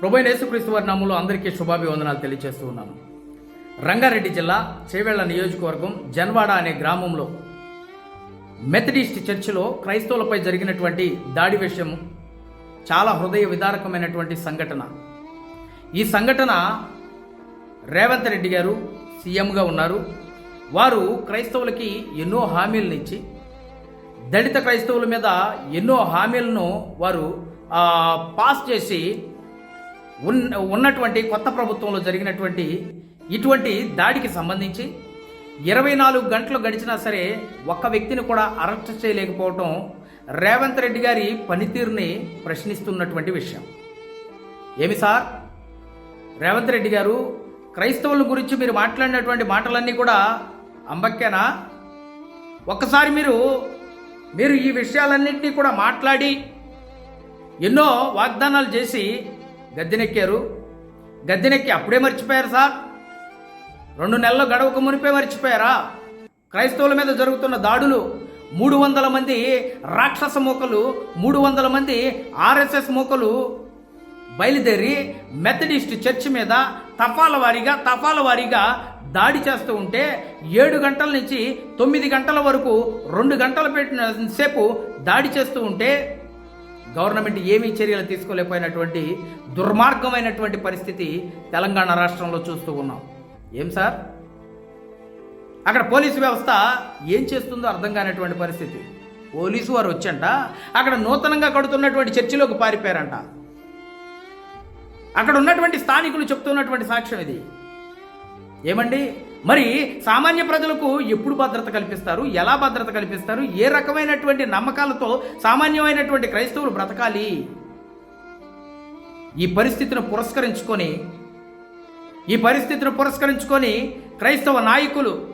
ప్రభు యేసుక్రీస్తు వారి నామంలో అందరికీ శుభాభివందనాలు తెలియజేస్తూ ఉన్నాను. రంగారెడ్డి జిల్లా చేవేళ్ళ నియోజకవర్గం జన్వాడ అనే గ్రామంలో మెథడిస్ట్ చర్చిలో క్రైస్తవులపై జరిగినటువంటి దాడి విషయం చాలా హృదయ విదారకమైనటువంటి సంఘటన. ఈ సంఘటన రేవంత్ రెడ్డి గారు సీఎంగా ఉన్నారు. వారు క్రైస్తవులకి ఎన్నో హామీలను ఇచ్చి దళిత క్రైస్తవుల మీద ఎన్నో హామీలను వారు పాస్ చేసి ఉన్న ఉన్నటువంటి కొత్త ప్రభుత్వంలో జరిగినటువంటి ఇటువంటి దాడికి సంబంధించి ఇరవై నాలుగు గంటలు గడిచినా సరే ఒక్క వ్యక్తిని కూడా అరెస్ట్ చేయలేకపోవటం రేవంత్ రెడ్డి గారి పనితీరుని ప్రశ్నిస్తున్నటువంటి విషయం. ఏమి సార్? రేవంత్ రెడ్డి గారు క్రైస్తవుల గురించి మీరు మాట్లాడినటువంటి మాటలన్నీ కూడా అంబక్కేనా? ఒక్కసారి మీరు మీరు ఈ విషయాలన్నింటినీ కూడా మాట్లాడి ఎన్నో వాగ్దానాలు చేసి గద్దెనెక్కారు. గద్దెనెక్కి అప్పుడే మర్చిపోయారు సార్. రెండు నెలలు గడవక మునిపే మర్చిపోయారా? క్రైస్తవుల మీద జరుగుతున్న దాడులు మూడు వందల మంది రాక్షస మూకలు మూడు వందల మంది ఆర్ఎస్ఎస్ మూకలు బయలుదేరి మెథడిస్ట్ చర్చ్ మీద తపాల వారీగా తపాల వారీగా దాడి చేస్తూ ఉంటే ఏడు గంటల నుంచి తొమ్మిది గంటల వరకు రెండు గంటలు పెట్టిన సేపు దాడి చేస్తూ ఉంటే గవర్నమెంట్ ఏమీ చర్యలు తీసుకోలేకపోయినటువంటి దుర్మార్గమైనటువంటి పరిస్థితి తెలంగాణ రాష్ట్రంలో చూస్తూ ఉన్నాం. ఏం సార్? అక్కడ పోలీసు వ్యవస్థ ఏం చేస్తుందో అర్థం కానటువంటి పరిస్థితి. పోలీసు వారు వచ్చంట అక్కడ నూతనంగా కడుతున్నటువంటి చర్చిలోకి పారిపోయారంట. అక్కడ ఉన్నటువంటి స్థానికులు చెప్తున్నటువంటి సాక్ష్యం ఇది. ఏమండి? మరి సామాన్య ప్రజలకు ఎప్పుడు భద్రత కల్పిస్తారు? ఎలా భద్రత కల్పిస్తారు? ఏ రకమైనటువంటి నమ్మకాలతో సామాన్యమైనటువంటి క్రైస్తవులు బ్రతకాలి? ఈ పరిస్థితిని పురస్కరించుకొని ఈ పరిస్థితిని పురస్కరించుకొని క్రైస్తవ నాయకులు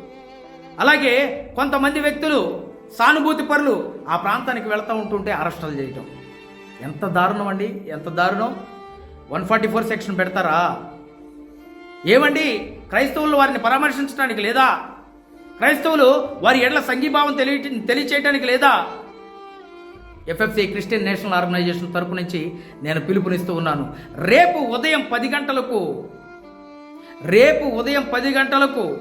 అలాగే కొంతమంది వ్యక్తులు సానుభూతి పరులు ఆ ప్రాంతానికి వెళ్తూ ఉంటుంటే అరెస్టులు చేయటం. ఎంత దారుణం అండి? ఎంత దారుణం? వన్ ఫార్టీ ఫోర్ సెక్షన్ పెడతారా? ఏమండి? క్రైస్తవులు వారిని పరామర్శించడానికి లేదా? క్రైస్తవులు వారి ఎడ్ల సంఘీభావం తెలియ తెలియచేయడానికి లేదా? ఎఫ్ఎఫ్సి క్రిస్టియన్ నేషనల్ ఆర్గనైజేషన్ తరపు నుంచి నేను పిలుపునిస్తూ ఉన్నాను. రేపు ఉదయం పది గంటలకు రేపు ఉదయం పది గంటలకు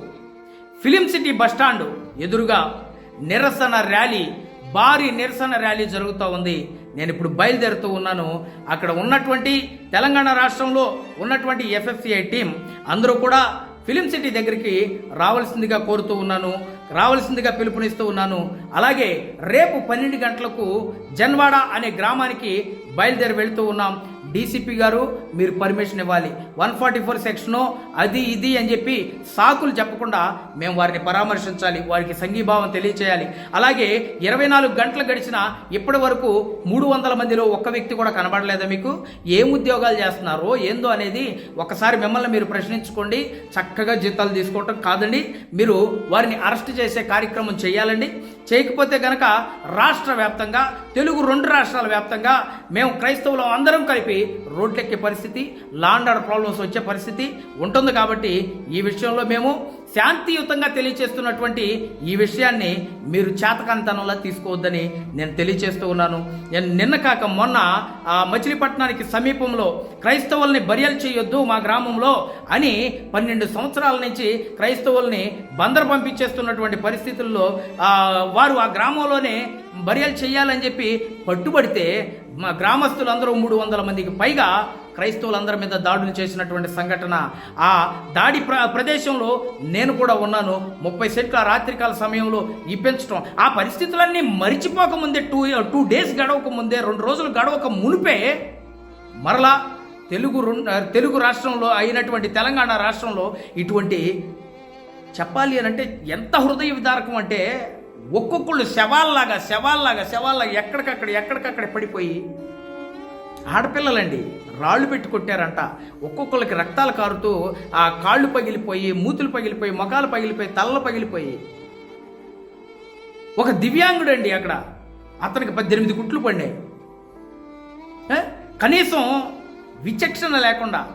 ఫిలిం సిటీ బస్టాండ్ ఎదురుగా నిరసన ర్యాలీ భారీ నిరసన ర్యాలీ జరుగుతూ ఉంది. నేను ఇప్పుడు బయలుదేరుతూ ఉన్నాను. అక్కడ ఉన్నటువంటి తెలంగాణ రాష్ట్రంలో ఉన్నటువంటి ఎఫ్ఎఫ్సిఐ టీం అందరూ కూడా ఫిలిం సిటీ దగ్గరికి రావాల్సిందిగా కోరుతూ ఉన్నాను రావాల్సిందిగా పిలుపునిస్తూ ఉన్నాను. అలాగే రేపు పన్నెండు గంటలకు జన్వాడ అనే గ్రామానికి బయలుదేరి వెళ్తూ ఉన్నాం. డీసీపీ గారు మీరు పర్మిషన్ ఇవ్వాలి. వన్ ఫార్టీ ఫోర్ సెక్షను అది ఇది అని చెప్పి సాకులు చెప్పకుండా మేము వారిని పరామర్శించాలి వారికి సంఘీభావం తెలియచేయాలి. అలాగే ఇరవై నాలుగు గంటలు గడిచిన ఇప్పటి వరకు మూడు వందల మందిలో ఒక్క వ్యక్తి కూడా కనబడలేదా మీకు? ఏం ఉద్యోగాలు చేస్తున్నారో ఏందో అనేది ఒకసారి మిమ్మల్ని మీరు ప్రశ్నించుకోండి. చక్కగా జీతాలు తీసుకోవటం కాదండి. మీరు వారిని అరెస్ట్ చేసే కార్యక్రమం చేయాలండి. చేయకపోతే గనక రాష్ట్ర వ్యాప్తంగా తెలుగు రెండు రాష్ట్రాల వ్యాప్తంగా మేము క్రైస్తవులు అందరం కలిపి రోడ్లెక్కే పరిస్థితి లాండ్ ఆర్డర్ ప్రాబ్లమ్స్ వచ్చే పరిస్థితి ఉంటుంది కాబట్టి ఈ విషయంలో మేము శాంతియుతంగా తెలియచేస్తున్నటువంటి ఈ విషయాన్ని మీరు చేతకంతనంలా తీసుకోవద్దని నేను తెలియచేస్తూ ఉన్నాను. నేను నిన్న కాక మొన్న ఆ మచిలీపట్నానికి సమీపంలో క్రైస్తవుల్ని బరియలు చేయొద్దు మా గ్రామంలో అని పన్నెండు సంవత్సరాల నుంచి క్రైస్తవుల్ని బందరు పంపించేస్తున్నటువంటి పరిస్థితుల్లో వారు ఆ గ్రామంలోనే బరియలు చేయాలని చెప్పి పట్టుబడితే మా గ్రామస్తులందరూ మూడు వందల మందికి పైగా క్రైస్తవులందరి మీద దాడులు చేసినటువంటి సంఘటన. ఆ దాడి ప్ర ప్రదేశంలో నేను కూడా ఉన్నాను. ముప్పై సెంట్ల రాత్రికాల సమయంలో ఇప్పించడం ఆ పరిస్థితులన్నీ మరిచిపోకముందే టూ టూ డేస్ గడవక ముందే రెండు రోజులు గడవక మునిపే మరలా తెలుగు తెలుగు రాష్ట్రంలో అయినటువంటి తెలంగాణ రాష్ట్రంలో ఇటువంటి చెప్పాలి అని అంటే ఎంత హృదయ విదారకం అంటే ఒక్కొక్కళ్ళు శవాల్లాగా శవాల్లాగా శవాల్లాగా ఎక్కడికక్కడ ఎక్కడికక్కడ పడిపోయి ఆడపిల్లలండి రాళ్ళు పెట్టి కొట్టారంట. ఒక్కొక్కరికి రక్తాలు కారుతూ ఆ కాళ్ళు పగిలిపోయి మూతులు పగిలిపోయి మొఖాలు పగిలిపోయి తలలు పగిలిపోయి. ఒక దివ్యాంగుడు అండి అక్కడ. అతనికి పద్దెనిమిది గుట్లు పడినాయి. కనీసం విచక్షణ లేకుండా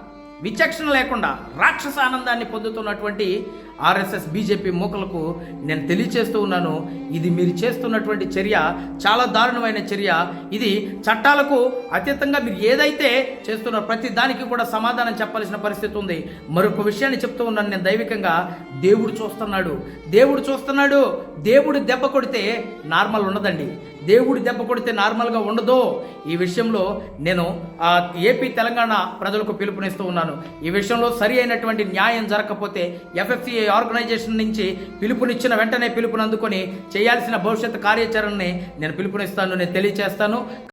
విచక్షణ లేకుండా రాక్షస ఆనందాన్ని పొందుతున్నటువంటి ఆర్ఎస్ఎస్ బీజేపీ మూకలకు నేను తెలియచేస్తూ ఉన్నాను. ఇది మీరు చేస్తున్నటువంటి చర్య చాలా దారుణమైన చర్య. ఇది చట్టాలకు అతీతంగా మీరు ఏదైతే చేస్తున్నారో ప్రతి దానికి కూడా సమాధానం చెప్పాల్సిన పరిస్థితి ఉంది. మరొక విషయాన్ని చెప్తూ ఉన్నాను నేను దైవికంగా. దేవుడు చూస్తున్నాడు. దేవుడు చూస్తున్నాడు. దేవుడు దెబ్బ కొడితే నార్మల్ ఉండదండి. దేవుడు దెబ్బ కొడితే నార్మల్గా ఉండదు? ఈ విషయంలో నేను ఏపీ తెలంగాణ ప్రజలకు పిలుపునిస్తూ ఉన్నాను. ఈ విషయంలో సరి అయినటువంటి న్యాయం జరగకపోతే ఎఫ్ఎఫ్సిఐ ఆర్గనైజేషన్ నుంచి పిలుపునిచ్చిన వెంటనే పిలుపుని అందుకొని చేయాల్సిన భవిష్యత్ కార్యాచరణని నేను పిలుపునిస్తాను నేను తెలియచేస్తాను.